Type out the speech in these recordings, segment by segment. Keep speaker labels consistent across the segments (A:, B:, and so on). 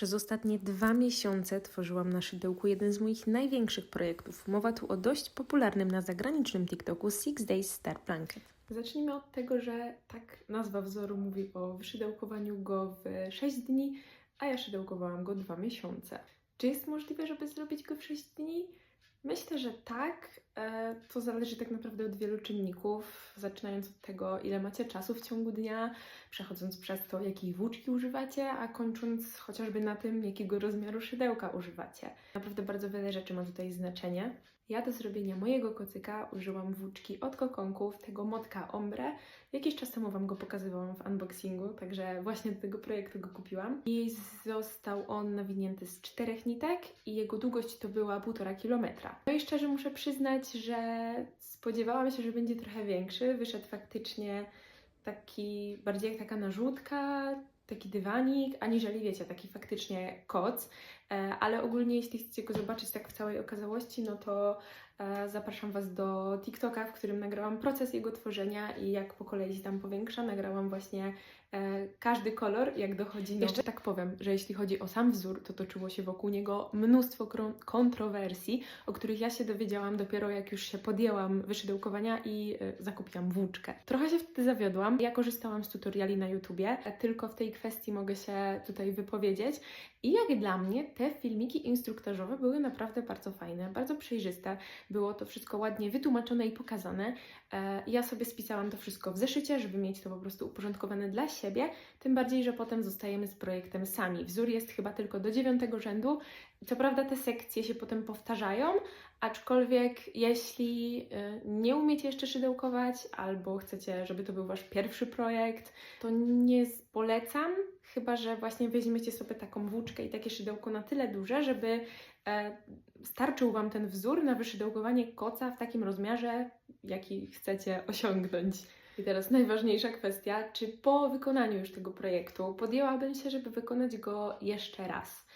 A: Przez ostatnie dwa miesiące tworzyłam na szydełku jeden z moich największych projektów. Mowa tu o dość popularnym na zagranicznym TikToku Six Days Star Blanket. Zacznijmy od tego, że tak nazwa wzoru mówi o wyszydełkowaniu go w 6 dni, a ja szydełkowałam go dwa miesiące. Czy jest możliwe, żeby zrobić go w 6 dni? Myślę, że tak. E, To zależy tak naprawdę od wielu czynników, zaczynając od tego, ile macie czasu w ciągu dnia, przechodząc przez to, jakiej włóczki używacie, a kończąc chociażby na tym, jakiego rozmiaru szydełka używacie. Naprawdę bardzo wiele rzeczy ma tutaj znaczenie. Ja do zrobienia mojego kocyka użyłam włóczki od kokonków, tego motka ombre. Jakiś czas temu Wam go pokazywałam w unboxingu, także właśnie do tego projektu go kupiłam. I został on nawinięty z czterech nitek i jego długość to była 1,5 kilometra. No i szczerze muszę przyznać, że spodziewałam się, że będzie trochę większy. Wyszedł faktycznie taki bardziej jak taka narzutka, taki dywanik, aniżeli wiecie, taki faktycznie koc. E, Ale ogólnie, jeśli chcecie go zobaczyć tak w całej okazałości, no to e, zapraszam Was do TikToka, w którym nagrałam proces jego tworzenia i jak po kolei się tam powiększa. Nagrałam właśnie e, każdy kolor, jak dochodzi. Nowy. Jeszcze tak powiem, że jeśli chodzi o sam wzór, to toczyło się wokół niego mnóstwo kontrowersji, o których ja się dowiedziałam dopiero jak już się podjęłam wyszydełkowania i zakupiłam włóczkę. Trochę się wtedy zawiodłam. Ja korzystałam z tutoriali na YouTubie, tylko w tej kwestii mogę się tutaj wypowiedzieć. I jak dla mnie te filmiki instruktażowe były naprawdę bardzo fajne, bardzo przejrzyste. Było to wszystko ładnie wytłumaczone i pokazane. E, Ja sobie spisałam to wszystko w zeszycie, żeby mieć to po prostu uporządkowane dla siebie. Tym bardziej, że potem zostajemy z projektem sami. Wzór jest chyba tylko do dziewiątego rzędu. Co prawda te sekcje się potem powtarzają, aczkolwiek jeśli y, nie umiecie jeszcze szydełkować albo chcecie, żeby to był Wasz pierwszy projekt, to nie polecam, chyba że właśnie weźmiecie sobie taką włóczkę i takie szydełko na tyle duże, żeby e, starczył Wam ten wzór na wyszydełkowanie koca w takim rozmiarze, jaki chcecie osiągnąć. I teraz najważniejsza kwestia, czy po wykonaniu już tego projektu podjęłabym się, żeby wykonać go jeszcze raz?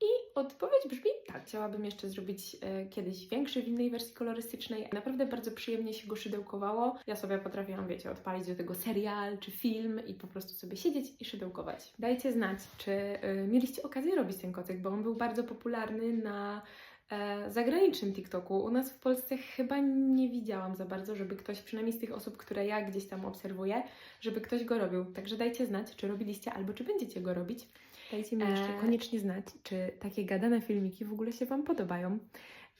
A: I odpowiedź brzmi tak. Chciałabym jeszcze zrobić e, kiedyś większy w innej wersji kolorystycznej. Naprawdę bardzo przyjemnie się go szydełkowało. Ja sobie potrafiłam, wiecie, odpalić do tego serial czy film i po prostu sobie siedzieć i szydełkować. Dajcie znać, czy e, mieliście okazję robić ten kocyk, bo on był bardzo popularny na e, zagranicznym TikToku. U nas w Polsce chyba nie widziałam za bardzo, żeby ktoś, przynajmniej z tych osób, które ja gdzieś tam obserwuję, żeby ktoś go robił. Także dajcie znać, czy robiliście albo czy będziecie go robić. Dajcie mi jeszcze
B: E,
A: koniecznie znać, czy takie gadane filmiki w ogóle się Wam podobają,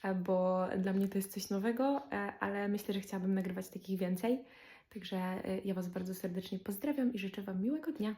A: e, bo dla mnie to jest coś nowego, e, ale myślę, że chciałabym nagrywać takich więcej. Także ja Was bardzo serdecznie pozdrawiam i życzę Wam miłego dnia.